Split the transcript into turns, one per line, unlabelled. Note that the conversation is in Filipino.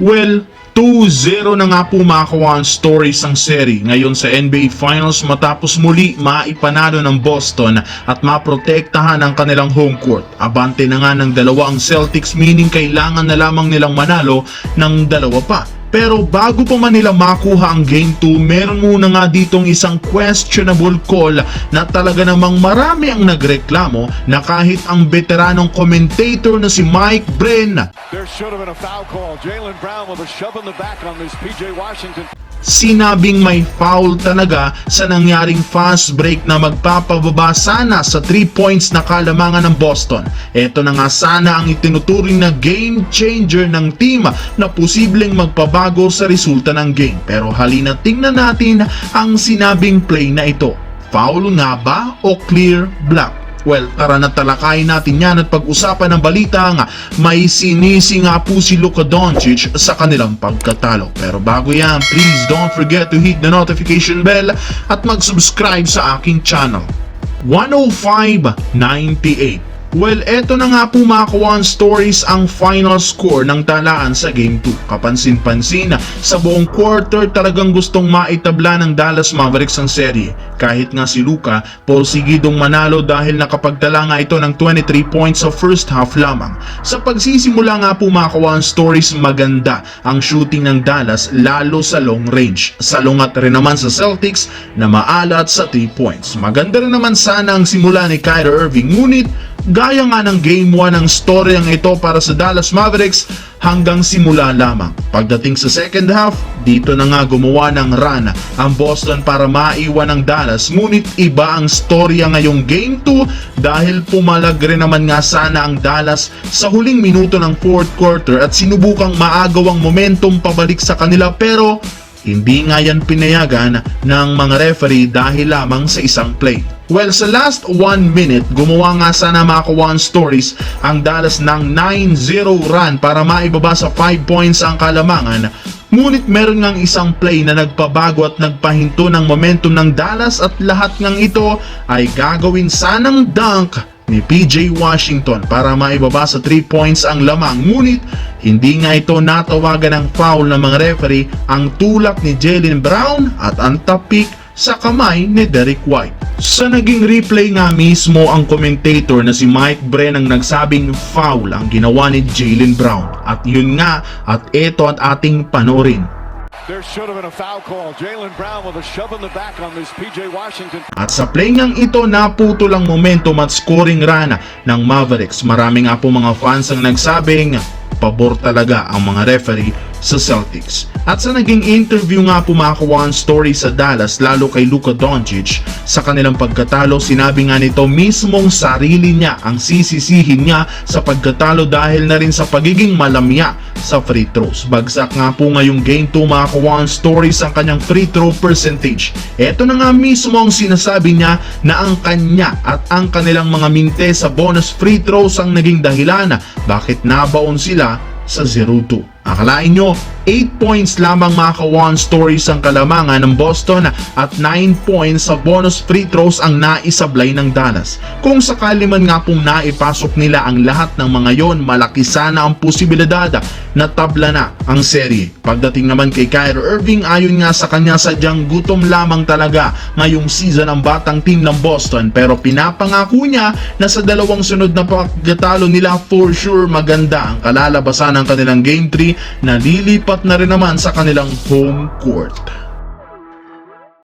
Well, 2-0 na nga po makakuha ang stories ang seri ngayon sa NBA Finals matapos muli maipanalo ng Boston at maprotektahan ang kanilang home court. Abante na nga ng dalawa ang Celtics meaning kailangan na lamang nilang manalo ng dalawa pa. Pero bago pa man nila makuha ang Game 2, meron muna nga ditong isang questionable call na talaga namang marami ang nagreklamo na kahit ang veteranong commentator na si Mike Bren
There should have been a foul call. Jalen Brown with a shove in the back on this PJ Washington.
Sinabing may foul talaga sa nangyaring fast break na magpapababa sana sa 3 points na kalamangan ng Boston. Ito na nga sana ang itinuturing na game changer ng team na posibleng magpabago sa resulta ng game. Pero halina tingnan natin ang sinabing play na ito. Foul nga ba o clear black? Well, tara na talakayin natin yan at pag-usapan ng balita nga may sinisi nga po si Luka Doncic sa kanilang pagkatalo. Pero bago yan, please don't forget to hit the notification bell at mag-subscribe sa aking channel. 105.98 Well, eto na nga po mga kawan stories ang final score ng talaan sa Game 2. Kapansin-pansin sa buong quarter talagang gustong maitabla ng Dallas Mavericks ang serye. Kahit nga si Luka, porsigidong manalo dahil nakapagdala nga ito ng 23 points sa first half lamang. Sa pagsisimula nga po mga kawan stories maganda ang shooting ng Dallas lalo sa long range. Salungat rin naman sa Celtics na maalat sa 3 points. Maganda rin naman sana ang simula ni Kyrie Irving ngunit Gaya nga ng Game 1 ang storyang ito para sa Dallas Mavericks hanggang simula lamang. Pagdating sa second half, dito na nga gumawa ng run ang Boston para maiwan ng Dallas. Ngunit iba ang storya ngayong Game 2 dahil pumalag rin naman nga sana ang Dallas sa huling minuto ng fourth quarter at sinubukang maagaw ang momentum pabalik sa kanila pero hindi nga yan pinayagan ng mga referee dahil lamang sa isang play. Well, sa last 1 minute, gumawa nga sana mga kawan stories ang Dallas ng 9-0 run para maibaba sa 5 points ang kalamangan. Ngunit meron ngang isang play na nagpabago at nagpahinto ng momentum ng Dallas at lahat ng ito ay gagawin sanang dunk ni PJ Washington para maibaba sa 3 points ang lamang. Ngunit hindi nga ito natawagan ng foul ng mga referee ang tulak ni Jalen Brown at ang tapik sa kamay ni Derek White. Sa naging replay nga mismo ang commentator na si Mike Bren ang nagsabing foul ang ginawa ni Jalen Brown. At yun nga at ito at ating panorin.
There should have been a foul call. Jalen Brown with a shove in the back on this PJ Washington.
At sa play ngang ito, naputo lang momentum at scoring run ng Mavericks. Marami nga po mga fans ang nagsabing pabor talaga ang mga referee sa Celtics. At sa naging interview nga po mga kawan story sa Dallas lalo kay Luka Doncic sa kanilang pagkatalo sinabi nga nito mismong sarili niya ang sisisihin niya sa pagkatalo dahil na rin sa pagiging malamya sa free throws. Bagsak nga po ngayong game 2 mga kawan stories ang kanyang free throw percentage. Ito na nga mismo ang sinasabi niya na ang kanya at ang kanilang mga minte sa bonus free throws ang naging dahilan bakit nabaon sila sa 0-2. Akalain nyo, 8 points lamang mga ka-one stories ang kalamangan ng Boston at 9 points sa bonus free throws ang naisablay ng Dallas. Kung sakali man nga pong naipasok nila ang lahat ng mga yon, malaki sana ang posibilidad na tabla na ang serye. Pagdating naman kay Kyrie Irving, ayon nga sa kanya sadyang gutom lamang talaga ngayong season ang batang team ng Boston pero pinapangako niya na sa dalawang sunod na pagkatalo nila for sure maganda ang kalalabasan ng kanilang Game 3 na lilipat na rin naman sa kanilang home court.